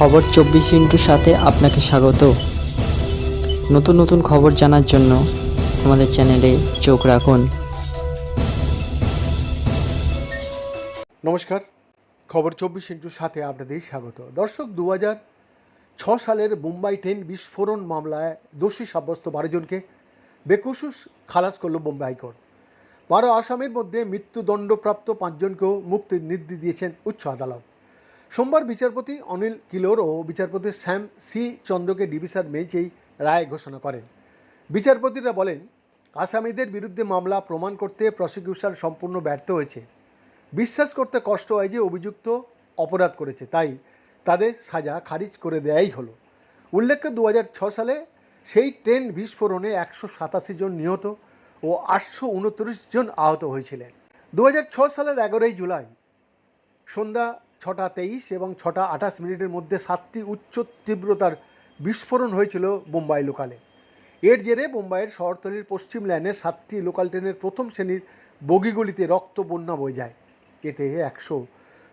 খবর চব্বিশ ইন্টুর সাথে আপনাকে স্বাগত। নতুন নতুন খবর জানার জন্য আমাদের চ্যানেলে চোখ রাখুন। নমস্কার, খবর চব্বিশ ইন্টুর সাথে আপনাদের স্বাগত। দর্শক দু হাজার ছ সালের মুম্বাই ট্রেন বিস্ফোরণ মামলায় দোষী সাব্যস্ত বারো জনকে বেকসুস খালাস করল বোম্বে হাইকোর্ট। বারো আসামের মধ্যে মৃত্যুদণ্ডপ্রাপ্ত পাঁচজনকেও মুক্তির নির্দেশ দিয়েছেন উচ্চ আদালত। সোমবার বিচারপতি অনিল কিলোর ও বিচারপতি শ্যাম সি চন্দ্রকে ডিভিশন বেঞ্চ এই রায় ঘোষণা করেন। বিচারপতিরা বলেন, আসামিদের বিরুদ্ধে মামলা প্রমাণ করতে প্রসিকিউশন সম্পূর্ণ ব্যর্থ হয়েছে। বিশ্বাস করতে কষ্ট হয় যে অভিযুক্ত অপরাধ করেছে, তাই তাদের সাজা খারিজ করে দেয়াই হলো। উল্লেখ্য, দু সালে সেই ট্রেন বিস্ফোরণে একশো সাতাশি জন নিহত ও আটশো উনত্রিশ জন আহত হয়েছিলেন। দু সালের এগারোই জুলাই সন্ধ্যা ছটা তেইশ এবং ছটা আঠাশ মিনিটের মধ্যে সাতটি উচ্চ তীব্রতার বিস্ফোরণ হয়েছিল বোম্বাই লোকালে। এর জেরে বোম্বাইয়ের শহরতলির পশ্চিম লাইনে সাতটি লোকাল ট্রেনের প্রথম শ্রেণির বগিগুলিতে রক্ত বন্যা বয়ে যায়। এতে একশো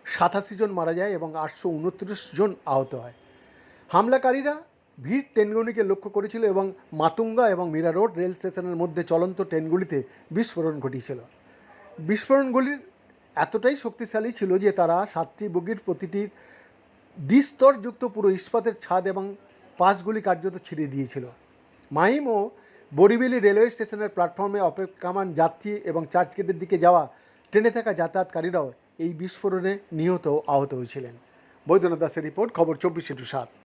সাতাশি জন মারা যায় এবং আটশো উনত্রিশ জন আহত হয়। হামলাকারীরা ভিড় ট্রেনগুলিকে লক্ষ্য করেছিল এবং মাতুঙ্গা এবং মীরা রোড রেল স্টেশনের মধ্যে চলন্ত ট্রেনগুলিতে বিস্ফোরণ ঘটিয়েছিল। বিস্ফোরণগুলির এতটাই শক্তিশালী ছিল যে তারা সাতটি বগির প্রতিটির দ্বিস্তরযুক্ত পুরো ইস্পাতের ছাদ এবং পাশগুলি কার্যত ছিঁড়ে দিয়েছিল। মাহিম ও বরিবেলি রেলওয়ে স্টেশনের প্ল্যাটফর্মে অপেক্ষামান যাত্রী এবং চার্চগেটের দিকে যাওয়া ট্রেনে থাকা যাতায়াতকারীরাও এই বিস্ফোরণে নিহত আহত হয়েছিলেন। বৈদ্যনাথ দাসের রিপোর্ট, খবর চব্বিশ ইন্টু সাত।